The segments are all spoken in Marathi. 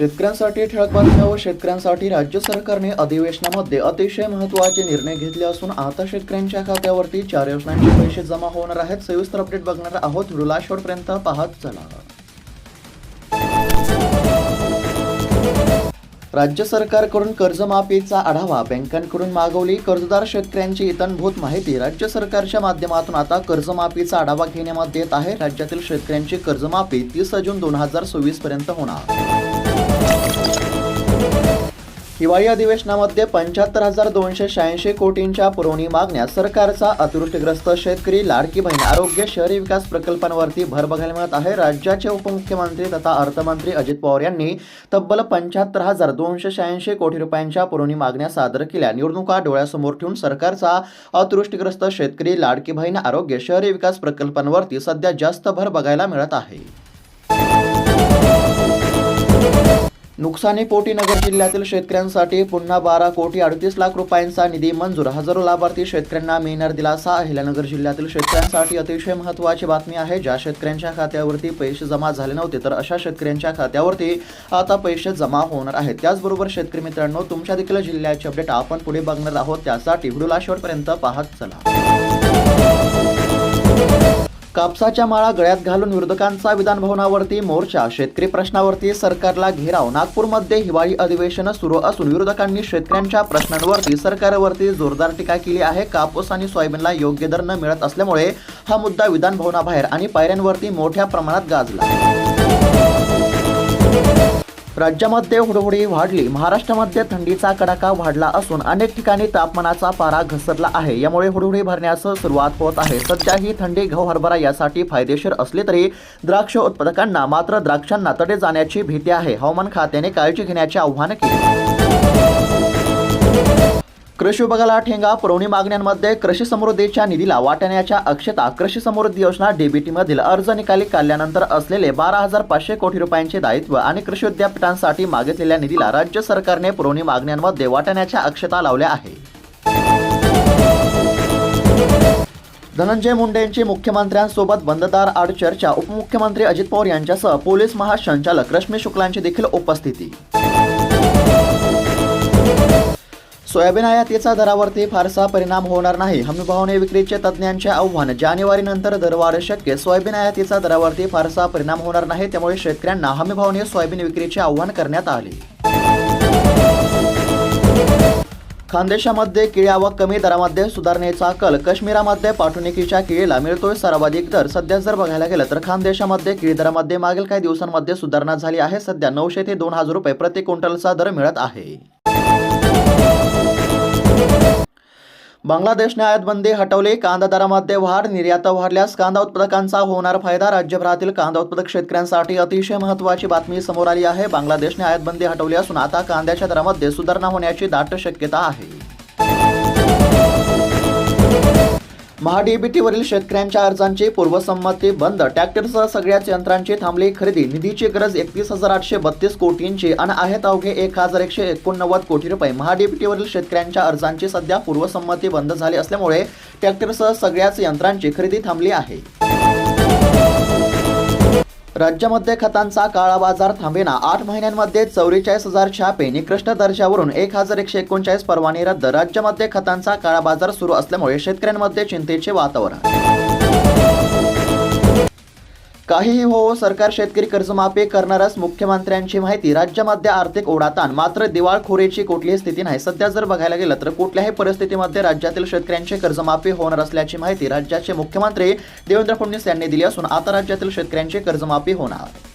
शेतकऱ्यांसाठी ठळक बातम्या व शेतकऱ्यांसाठी राज्य सरकारने अधिवेशनामध्ये अतिशय महत्त्वाचे निर्णय घेतले असून आता शेतकऱ्यांच्या खात्यावरती चार योजनांचे पैसे जमा होणार आहेत. सविस्तर अपडेट बघणार आहोत. व्हिडिओला शेवटपर्यंत पाहत चला. राज्य सरकारकडून कर्जमाफीचा आढावा बँकांकडून मागवली. कर्जदार शेतकऱ्यांची इतनभूत माहिती राज्य सरकारच्या माध्यमातून आता कर्जमाफीचा आढावा घेण्यात येत आहे. राज्यातील शेतकऱ्यांची कर्जमाफी तीस जून दोन हजार सव्वीस पर्यंत होणार. हिवाळी अधिवेशनामध्ये पंच्याहत्तर हजार दोनशे शहाऐंशी कोटींच्या पुरवणी मागण्या सरकारचा अतिवृष्टीग्रस्त शेतकरी लाडकी बहीण आरोग्य शहरी विकास प्रकल्पांवरती भर बघायला मिळत आहे. राज्याचे उपमुख्यमंत्री तथा अर्थमंत्री अजित पवार यांनी तब्बल पंच्याहत्तर हजार दोनशे शहाऐंशी कोटी रुपयांच्या पुरवणी मागण्या सादर केल्या. निवडणुका डोळ्यासमोर ठेवून सरकारचा अतिवृष्टीग्रस्त शेतकरी लाडकी बहीण आरोग्य शहरी विकास प्रकल्पांवरती सध्या जास्त भर बघायला मिळत आहे. नुकसानीपोटी नगर जिल्ह्यातील शेतकऱ्यांसाठी पुन्हा बारा कोटी अडतीस लाख रुपयांचा निधी मंजूर. हजारो लाभार्थी शेतकऱ्यांना मिळणार दिलासा. अहिल्यानगर जिल्ह्यातील शेतकऱ्यांसाठी अतिशय महत्त्वाची बातमी आहे. ज्या शेतकऱ्यांच्या खात्यावरती पैसे जमा झाले नव्हते तर अशा शेतकऱ्यांच्या खात्यावरती आता पैसे जमा होणार आहेत. त्याचबरोबर शेतकरी मित्रांनो तुमच्या देखील जिल्ह्याचे अपडेट आपण पुढे बघणार आहोत. त्यासाठी व्हिडिओला शेवटपर्यंत पाहत चला. कापसाच्या माळा गळ्यात घालून विरोधकांचा विधानभवनावरती मोर्चा. शेतकरी प्रश्नावरती सरकारला घेराव. नागपूरमध्ये हिवाळी अधिवेशन सुरू असून विरोधकांनी शेतकऱ्यांच्या प्रश्नांवरती सरकारवरती जोरदार टीका केली आहे. कापूस आणि सोयाबीनला योग्य दर न मिळत असल्यामुळे हा मुद्दा विधानभवनाबाहेर आणि पायऱ्यांवरती मोठ्या प्रमाणात गाजला. राज्यामध्ये हुडहुडी वाढली. महाराष्ट्रामध्ये थंडीचा कडाका वाढला असून अनेक ठिकाणी तापमानाचा पारा घसरला आहे. यामुळे हुडहुडी भरण्यास सुरुवात होत आहे. सध्या ही थंडी गहू हरभरा यासाठी फायदेशीर असली तरी द्राक्ष उत्पादकांना मात्र द्राक्षांना तडे जाण्याची भीती आहे. हवामान खात्याने काळजी घेण्याचे आव्हान केले. कृषी विभागाला ठेंगा पुरवणी मागण्यांमध्ये कृषी समृद्धीच्या निधीला वाटण्याच्या अक्षता कृषी समृद्धी योजना डीबीटीमधील अर्ज निकाली काढल्यानंतर असलेले बारा हजार पाचशे कोटी रुपयांचे दायित्व आणि कृषी विद्यापीठांसाठी मागितलेल्या निधीला राज्य सरकारने पुरवणी मागण्यांमध्ये वाटण्याच्या अक्षता लावल्या आहे. धनंजय मुंडेंची मुख्यमंत्र्यांसोबत बंददार आड चर्चा उपमुख्यमंत्री अजित पवार यांच्यासह पोलीस महासंचालक रश्मी शुक्लांची देखील उपस्थिती. सोयाबीन आयातीचा दरावरती फारसा परिणाम होणार नाही. हमीभावने विक्रीचे तज्ज्ञांचे आव्हान जानेवारीनंतर दरवाढ शक्य. सोयाबीन आयातीचा दरावरती फारसा परिणाम होणार नाही त्यामुळे शेतकऱ्यांना हमीभावने सोयाबीन विक्रीचे आव्हान करण्यात आले. खानदेशामध्ये केळी व कमी दरामध्ये सुधारणेचा कल. काश्मीरामध्ये पाठवणुकीच्या किळीला मिळतोय सर्वाधिक दर. सध्या जर बघायला गेलं तर खानदेशामध्ये किळी दरामध्ये मागील काही दिवसांमध्ये सुधारणा झाली आहे. सध्या नऊशे ते दोन हजार रुपये प्रति क्विंटलचा दर मिळत आहे. बांगलादेशने आयातबंदी हटवली कांदा दरामध्ये वाढ निर्यात वाढल्यास कांदा उत्पादकांचा होणार फायदा राज्यभरातील कांदा उत्पादक शेतकऱ्यांसाठी अतिशय महत्त्वाची बातमी समोर आली आहे. बांगलादेशने आयातबंदी हटवली असून आता कांद्याच्या दरामध्ये सुधारणा होण्याची दाट शक्यता आहे. महाडीबीटीवरील शेतकऱ्यांच्या अर्जांची पूर्वसंमती बंद. ट्रॅक्टरसह सगळ्याच यंत्रांची थांबली खरेदी. निधीची गरज एकतीस हजार आठशे बत्तीस कोटींची आणि आहेत अवघे एक हजार एकशे एकोणनव्वद कोटी रुपये. महाडीबीटीवरील शेतकऱ्यांच्या अर्जांची सध्या पूर्वसंमती बंद झाली असल्यामुळे ट्रॅक्टरसह सगळ्याच यंत्रांची खरेदी थांबली आहे. राज्यामध्ये खतांचा काळा बाजार थांबेना. आठ महिन्यांमध्ये चौवेचाळीस हजार छापे. निकृष्ट दर्जावरून एक हजार एकशे एकोणचाळीस परवाने रद्द. राज्यामध्ये खतांचा काळा बाजार सुरू असल्यामुळे शेतकऱ्यांमध्ये चिंतेचे वातावरण. काहीही हो सरकार शेतकरी कर्जमाफी करणारच मुख्यमंत्र्यांची माहिती. राज्यामध्ये आर्थिक ओढाताण. मात्र दिवाळखोरीची कुठलीही स्थिती नाही. सध्या जर बघायला गेलं तर कुठल्याही परिस्थितीमध्ये राज्यातील शेतकऱ्यांची कर्जमाफी होणार असल्याची माहिती राज्याचे मुख्यमंत्री देवेंद्र फडणवीस यांनी दिली असून आता राज्यातील शेतकऱ्यांची कर्जमाफी होणार.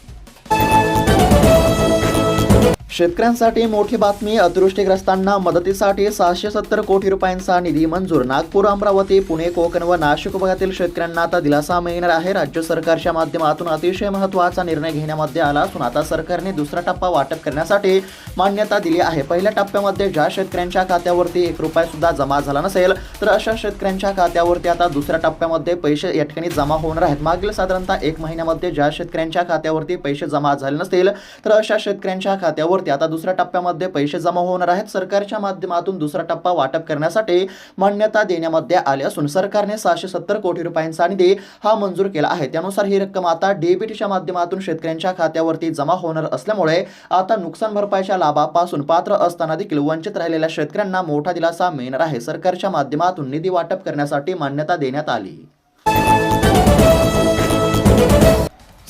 शेतकऱ्यांसाठी मोठी बातमी अतिवृष्टीग्रस्तांना मदतीसाठी सहाशे सत्तर कोटी रुपयांचा निधी मंजूर. नागपूर अमरावती पुणे कोकण व नाशिक भागातील शेतकऱ्यांना आता दिलासा मिळणार आहे. राज्य सरकारच्या माध्यमातून अतिशय महत्त्वाचा निर्णय घेण्यामध्ये आला असून आता सरकारने दुसरा टप्पा वाटप करण्यासाठी मान्यता दिली आहे. पहिल्या टप्प्यामध्ये ज्या शेतकऱ्यांच्या खात्यावरती एक रुपया सुद्धा जमा झाला नसेल तर अशा शेतकऱ्यांच्या खात्यावरती आता दुसऱ्या टप्प्यामध्ये पैसे या ठिकाणी जमा होणार आहेत. मागील साधारणतः एक महिन्यामध्ये ज्या शेतकऱ्यांच्या खात्यावरती पैसे जमा झाले नसतील तर अशा शेतकऱ्यांच्या खात्यावरती होती. आता दुसऱ्या टप्प्यामध्ये पैसे जमा होणार आहेत. सरकारच्या माध्यमातून दुसरा टप्पा वाटप करण्यासाठी मान्यता देण्यामध्ये आली असून सरकारने सहाशे सत्तर कोटी रुपयांचा निधी हा मंजूर केला आहे. त्यानुसार ही रक्कम आता डीबीटीच्या माध्यमातून शेतकऱ्यांच्या खात्यावरती जमा होणार असल्यामुळे आता नुकसान भरपाईच्या लाभापासून पात्र असताना देखील वंचित राहिलेल्या शेतकऱ्यांना मोठा दिलासा मिळणार आहे. सरकारच्या माध्यमातून निधी वाटप करण्यासाठी मान्यता देण्यात आली.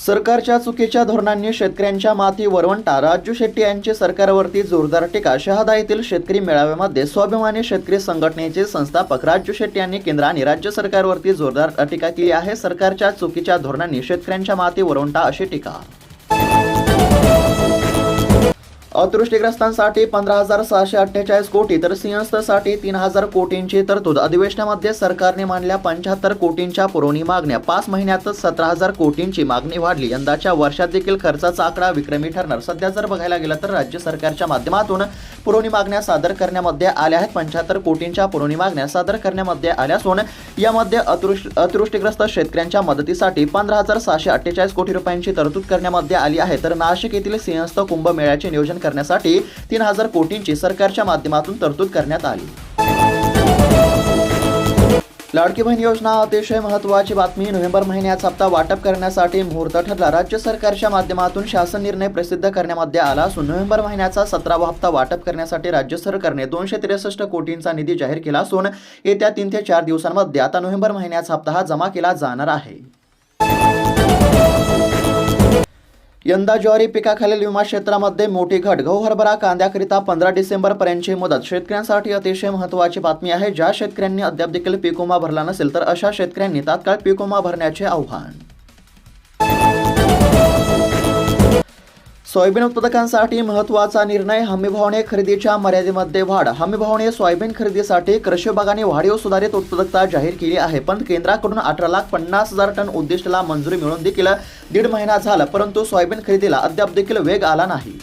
सरकारच्या चुकीच्या धोरणांनी शेतकऱ्यांच्या माती वरवंटा. राजू शेट्टी यांची सरकारवरती जोरदार टीका. शहादा येथील शेतकरी मेळाव्यामध्ये स्वाभिमानी शेतकरी संघटनेचे संस्थापक राजू शेट्टी यांनी केंद्र आणि राज्य सरकारवरती जोरदार टीका केली आहे. सरकारच्या चुकीच्या धोरणांनी शेतकऱ्यांच्या माती वरवंटा अशी टीका. अतृष्टीग्रस्तांसाठी पंधरा हजार सहाशे अठ्ठेचाळीस कोटी तर सिंहस्थसाठी तीन हजार कोटींची तरतूद. अधिवेशनामध्ये सरकारने मांडल्या पंच्याहत्तर कोटींच्या पुरवणी मागण्या. पाच महिन्यातच सतरा हजार कोटींची मागणी वाढली. यंदाच्या वर्षात देखील खर्चाचा आकडा विक्रमी ठरणार. सध्या जर बघायला गेलं तर राज्य सरकारच्या माध्यमातून पुरवणी मागण्या सादर करण्यामध्ये आल्या आहेत. पंच्याहत्तर कोटींच्या पुरवणी मागण्या सादर करण्यामध्ये आल्या असून यामध्ये अतिवृष्टी अतृष्टीग्रस्त शेतकऱ्यांच्या मदतीसाठी पंधरा हजार सहाशे अठ्ठेचाळीस कोटी रुपयांची तरतूद करण्यामध्ये आली आहे. तर नाशिक येथील सिंहस्थ कुंभमेळ्याचे नियोजन करण्यासाठी तीन हजार कोटींची सरकारच्या माध्यमातून तरतूद करण्यात आली. लाडकी बहीण योजना अतिशय महत्त्वाची बातमी. नोव्हेंबर महिन्याचा हप्ता वाटप करण्यासाठी मुहूर्त ठरला. राज्य सरकारच्या माध्यमातून शासन निर्णय प्रसिद्ध करण्यामध्ये आला असून नोव्हेंबर महिन्याचा सतरावा हप्ता वाटप करण्यासाठी राज्य सरकारने दोनशे त्रेसष्ट कोटींचा निधी जाहीर केला असून येत्या तीन ते चार दिवसांमध्ये आता नोव्हेंबर महिन्याचा हप्ता हा जमा केला जाणार आहे. यंदा ज्वारी पिकाखालील विमा क्षेत्रामध्ये मोठी घट. गहू हरभरा कांद्याकरिता पंधरा डिसेंबर पर्यंतची मुदत. शेतकऱ्यांसाठी अतिशय महत्त्वाची बातमी आहे. ज्या शेतकऱ्यांनी अद्याप देखील पीक विमा भरला नसेल तर अशा शेतकऱ्यांनी तात्काळ पीक विमा भरण्याचे आव्हान. सोयाबीन उत्पादकांसाठी महत्त्वाचा निर्णय हमीभावने खरेदीच्या मर्यादेमध्ये वाढ. हमीभावने सोयाबीन खरेदीसाठी कृषी विभागाने वाढीव सुधारित उत्पादकता जाहीर केली आहे. पण केंद्राकडून अठरा लाख पन्नास हजार टन उद्दिष्टाला मंजुरी मिळून देखील दीड महिना झाला परंतु सोयाबीन खरेदीला अद्याप देखील वेग आला नाही.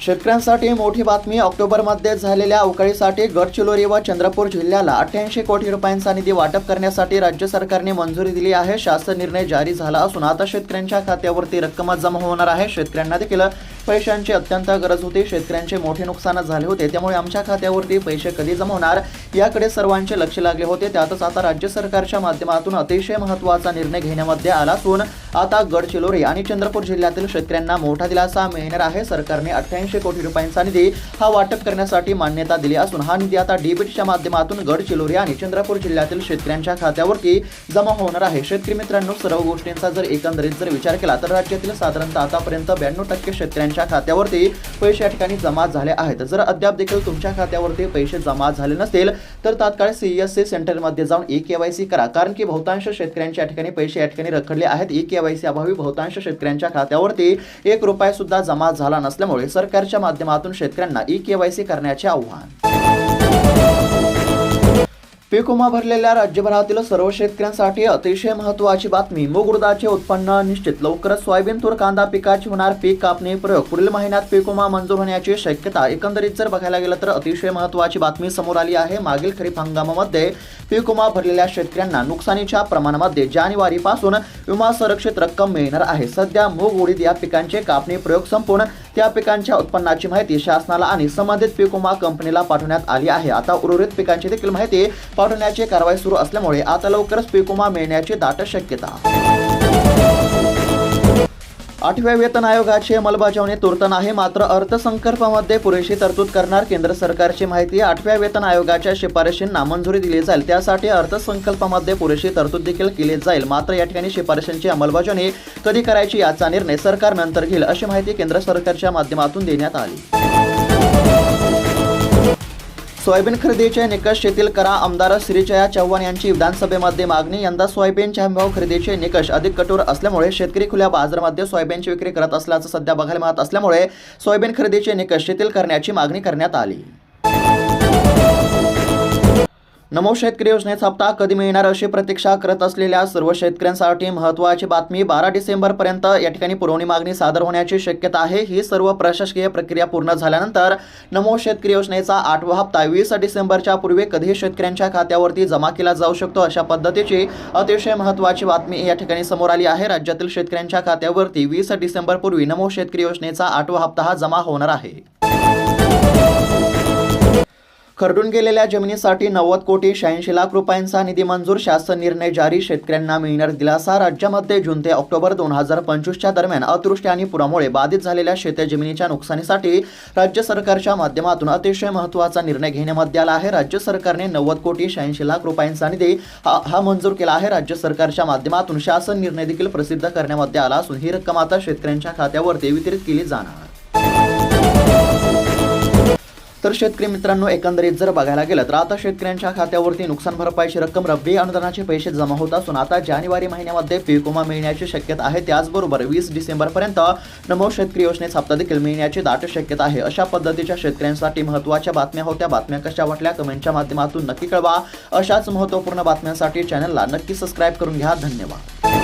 शेतकऱ्यांसाठी मोठी बातमी ऑक्टोबरमध्ये झालेल्या अवकाळीसाठी गडचिरोली व चंद्रपूर जिल्ह्याला अठ्ठ्याऐंशी कोटी रुपयांचा निधी वाटप करण्यासाठी राज्य सरकारने मंजुरी दिली आहे. शासन निर्णय जारी झाला असून आता शेतकऱ्यांच्या खात्यावरती रक्कम जमा होणार आहे. शेतकऱ्यांना देखील पैशांची अत्यंत गरज होती. शेतकऱ्यांचे मोठे नुकसान झाले होते. त्यामुळे आमच्या खात्यावरती पैसे कधी जमा होणार याकडे सर्वांचे लक्ष लागले होते. त्यातच आता राज्य सरकारच्या माध्यमातून अतिशय महत्त्वाचा निर्णय घेण्यामध्ये आला असून आता गडचिरोली आणि चंद्रपूर जिल्ह्यातील शेतकऱ्यांना मोठा दिलासा मिळणार आहे. सरकारने अठ्ठ्याऐंशी कोटी रुपयांचा निधी हा वाटप करण्यासाठी मान्यता दिली असून हा निधी आता डीबीटीच्या माध्यमातून गडचिरोली आणि चंद्रपूर जिल्ह्यातील शेतकऱ्यांच्या खात्यावरती जमा होणार आहे. शेतकरी मित्रांनो सर्व गोष्टींचा जर एकंदरीत जर विचार केला तर राज्यातील साधारणतः आतापर्यंत ब्याण्णव टक्के शेतकऱ्यांच्या खात्यावरती पैसे या ठिकाणी जमा झाले आहेत. जर अद्याप देखील तुमच्या खात्यावरती पैसे जमा झाले नसतील तर तात्काळ सीएससी सेंटरमध्ये जाऊन ई केवायसी करा. कारण की बहुतांश शेतकऱ्यांच्या या ठिकाणी पैसे या ठिकाणी रखडले आहेत. ई केवायसी अभावी बहुतांश शेतकऱ्यांच्या खात्यावरती एक रुपया सुद्धा जमा झाला नसल्यामुळे सरकारच्या माध्यमातून शेतकऱ्यांना ई केवायसी करण्याचे आव्हान. पीक विमा भरलेल्या राज्यभरातील सर्व शेतकऱ्यांसाठी अतिशय महत्त्वाची बातमी. मूग उडदाचे उत्पन्न निश्चित. लवकरच सोयाबीन तूर कांदा पिकाची होणार पीक कापणी प्रयोग. पुढील महिन्यात पीक विमा मंजूर होण्याची शक्यता. एकंदरीत जर बघायला गेलं तर अतिशय महत्त्वाची बातमी समोर आली आहे. मागील खरीप हंगामामध्ये पीक विमा भरलेल्या शेतकऱ्यांना नुकसानीच्या प्रमाणामध्ये जानेवारीपासून विमा संरक्षित रक्कम मिळणार आहे. सध्या मूग उडीद या पिकांचे कापणी प्रयोग संपून त्या पिकांच्या उत्पन्नाची माहिती शासनाला आणि संबंधित पीक विमा कंपनीला पाठवण्यात आली आहे. आता उर्वरित पिकांची देखील माहिती पाठवण्याची कारवाई सुरू असल्यामुळे आता लवकरच पीक विमा मिळण्याची दाट शक्यता. आठव्या वेतन आयोगाची अंमलबजावणी तूर्त नाही मात्र अर्थसंकल्पामध्ये पुरेशी तरतूद करणार केंद्र सरकारची माहिती आठव्या वेतन आयोगाच्या शिफारशींना मंजुरी दिली जाईल. त्यासाठी अर्थसंकल्पामध्ये पुरेशी तरतूद देखील केली जाईल. मात्र या ठिकाणी शिफारशींची अंमलबजावणी कधी करायची याचा निर्णय सरकार नंतर घेईल अशी माहिती केंद्र सरकारच्या माध्यमातून देण्यात आली. सोयाबीन खरेदीचे निकष शिथिल करा आमदार श्रीजया चव्हाण यांची विधानसभेमध्ये मागणी. यंदा सोयाबीनच्या हमीभाव खरेदीचे निकष अधिक कठोर असल्यामुळे शेतकरी खुल्या बाजारामध्ये सोयाबीनची विक्री करत असल्याचं सध्या बघायला मिळत असल्यामुळे सोयाबीन खरेदीचे निकष शिथिल करण्याची मागणी करण्यात आली. नमो शेतकरी योजनेचा हप्ता कधी मिळणार अशी प्रतीक्षा करत असलेल्या सर्व शेतकऱ्यांसाठी महत्त्वाची बातमी बारा डिसेंबर पर्यंत या ठिकाणी पुरवणी मागणी सादर होण्याची शक्यता आहे. ही सर्व प्रशासकीय प्रक्रिया पूर्ण झाल्यानंतर नमो शेतकरी योजनेचा आठवा हप्ता वीस डिसेंबरच्या पूर्वी कधी शेतकऱ्यांच्या खात्यावरती जमा केला जाऊ शकतो अशा पद्धतीची अतिशय महत्त्वाची बातमी या ठिकाणी समोर आली आहे. राज्यातील शेतकऱ्यांच्या खात्यावरती वीस डिसेंबर पूर्वी नमो शेतकरी योजनेचा आठवा हप्ता हा जमा होणार आहे. खरडून गेलेल्या जमिनीसाठी नव्वद कोटी शहाऐंशी लाख रुपयांचा निधी मंजूर शासन निर्णय जारी शेतकऱ्यांना मिळणार दिलासा राज्यामध्ये जून ते ऑक्टोबर दोन हजार पंचवीसच्या दरम्यान अतिवृष्टी आणि पुरामुळे बाधित झालेल्या शेत जमिनीच्या नुकसानीसाठी राज्य सरकारच्या माध्यमातून अतिशय महत्त्वाचा निर्णय घेण्यामध्ये आला आहे. राज्य सरकारने नव्वद कोटी शहाऐंशी लाख रुपयांचा निधी हा हा मंजूर केला आहे. राज्य सरकारच्या माध्यमातून शासन निर्णय देखील प्रसिद्ध करण्यामध्ये आला असून ही रक्कम आता शेतकऱ्यांच्या खात्यावरती वितरित केली जाणार. तर शेतकरी मित्रांनो एकंदरीत जर बघायला गेलं तर आता शेतकऱ्यांच्या खात्यावरती नुकसान भरपाईची रक्कम रब्बी अनुदानाचे पैसे जमा होत असून आता जानेवारी महिन्यामध्ये पीक विमा मिळण्याची शक्यता आहे. त्याचबरोबर वीस डिसेंबरपर्यंत नमो शेतकरी योजनेचा हप्ता देखील मिळण्याची दाट शक्यता आहे. अशा पद्धतीच्या शेतकऱ्यांसाठी महत्त्वाच्या बातम्या होत्या. बातम्या कशा वाटल्या कमेंटच्या माध्यमातून नक्की कळवा. अशाच महत्त्वपूर्ण बातम्यांसाठी चॅनलला नक्की सबस्क्राईब करून घ्या. धन्यवाद.